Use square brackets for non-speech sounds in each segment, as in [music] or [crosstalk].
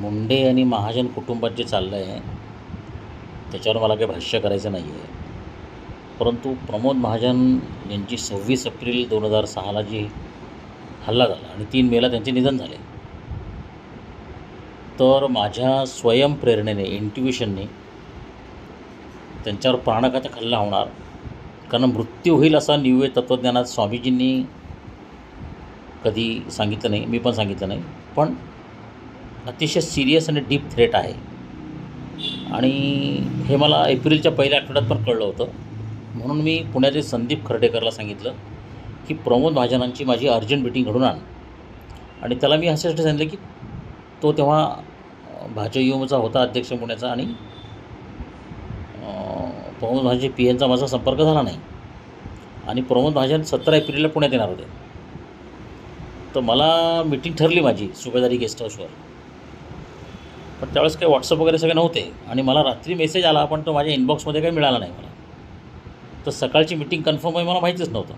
मुंडे आणि महाजन कुटुंबात जे चाललं आहे त्याच्यावर मला काही भाष्य करायचं नाही आहे परंतु प्रमोद महाजन यांची सव्वीस एप्रिल दोन हजार सहाला जी हल्ला झाला आणि तीन मेला त्यांचे निधन झाले. तर माझ्या स्वयंप्रेरणेने इंट्युशनने त्यांच्यावर प्राणघातक हल्ला होणार. कारण मृत्यू होईल असा निव्वय तत्त्वज्ञानात स्वामीजींनी कधी सांगितलं नाही मी पण सांगितलं नाही. पण अतिशय सिरियस आणि डीप थ्रेट आहे. आणि हे मला एप्रिलच्या पहिल्या आठवड्यात पण कळलं होतं. म्हणून मी पुण्यातील संदीप खर्डेकरला सांगितलं की प्रमोद महाजनांची माझी अर्जंट मिटिंग घडून आण. आणि त्याला मी ह्याच्यासाठी सांगितलं की तो तेव्हा भाजयुमचा होता अध्यक्ष पुण्याचा आणि प्रमोद महाजन पी एनचा माझा संपर्क झाला नाही. आणि प्रमोद महाजन सतरा एप्रिलला पुण्यात येणार होते. तर मला मिटिंग ठरली माझी सुभेदारी गेस्ट हाऊसवर पण त्यावेळेस काही व्हॉट्सअप वगैरे सगळे नव्हते आणि मला रात्री मेसेज आला पण तो माझ्या इनबॉक्समध्ये काही मिळाला नाही मला. तर सकाळची मिटिंग कन्फर्म आहे मला माहितीच नव्हतं.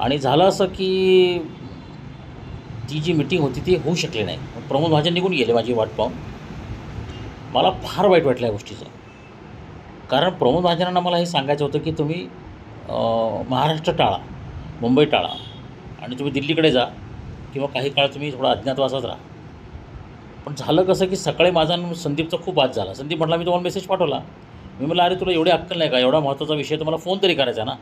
आणि झालं असं की ती जी मिटिंग होती ती होऊ शकली नाही. प्रमोद महाजन निघून गेले माझी वाट पाहून. मला फार वाईट वाटलं या गोष्टीचं. कारण प्रमोद महाजनांना मला हे सांगायचं होतं की तुम्ही महाराष्ट्र टाळा मुंबई टाळा आणि तुम्ही दिल्लीकडे जा किंवा काही काळ तुम्ही थोडा अज्ञातवासात राहा. पण झालं कसं की सकाळी माझा संदीपचा खूप वाद झाला. संदीप म्हटला मी तुम्हाला मेसेज पाठवला. मी म्हटलं अरे तुला एवढी अक्कल नाही का? एवढा महत्त्वाचा विषय तर मला फोन तरी करायचा ना?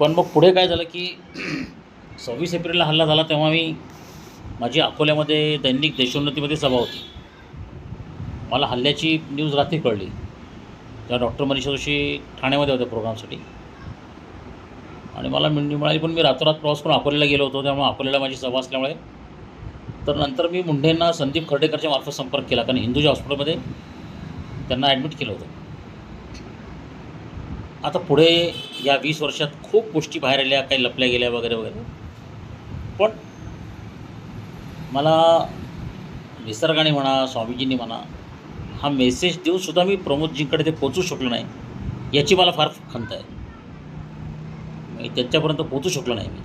पण मग पुढे काय झालं की [clears throat] सव्वीस एप्रिलला हल्ला झाला तेव्हा मी माझी अकोल्यामध्ये दैनिक देशोन्नतीमध्ये सभा होती. मला हल्ल्याची न्यूज रात्री कळली. तेव्हा डॉक्टर मनीषा जोशी ठाण्यामध्ये होत्या प्रोग्रामसाठी आणि मला मिळणी मिळाली पण मी रातोरात प्रवास करून अकोल्याला गेलो होतो. त्यामुळे अकोल्याला माझी सभा असल्यामुळे तर नंतर मी मुंढेंना संदीप खर्डेकरच्या मार्फत संपर्क केला कारण हिंदूच्या हॉस्पिटलमध्ये त्यांना ॲडमिट केलं होतं. आता पुढे या वीस वर्षात खूप गोष्टी बाहेर आल्या काही लपल्या गेल्या वगैरे वगैरे. पण मला निसर्गाने म्हणा स्वामीजींनी म्हणा हा मेसेज देऊनसुद्धा मी प्रमोदजींकडे ते पोचू शकलो नाही याची मला फार खंत आहे. मी त्यांच्यापर्यंत पोचू शकलो नाही मी.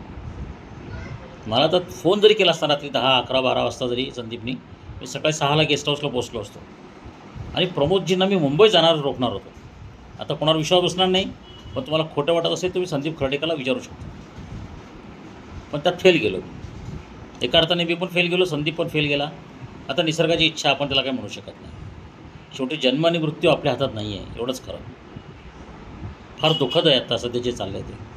मला तर फोन जरी केला असता रात्री दहा अकरा बारा वाजता जरी संदीपनी मी सकाळी सहाला गेस्ट हाऊसला पोचलो असतो. आणि प्रमोदजींना मी मुंबई जाणार रोखणार होतो. आता कोणावर विश्वास बसणार नाही पण तुम्हाला खोटं वाटत असेल तुम्ही संदीप खर्डेकरला विचारू शकता. पण त्यात फेल गेलो एका अर्थाने मी पण फेल गेलो संदीप पण फेल गेला. आता निसर्गाची इच्छा आपण त्याला काही म्हणू शकत नाही. शेवटी जन्म आणि मृत्यू आपल्या हातात नाही आहे एवढंच खरं. फार दुःखद आहे आता सध्या जे चाललं आहे ते.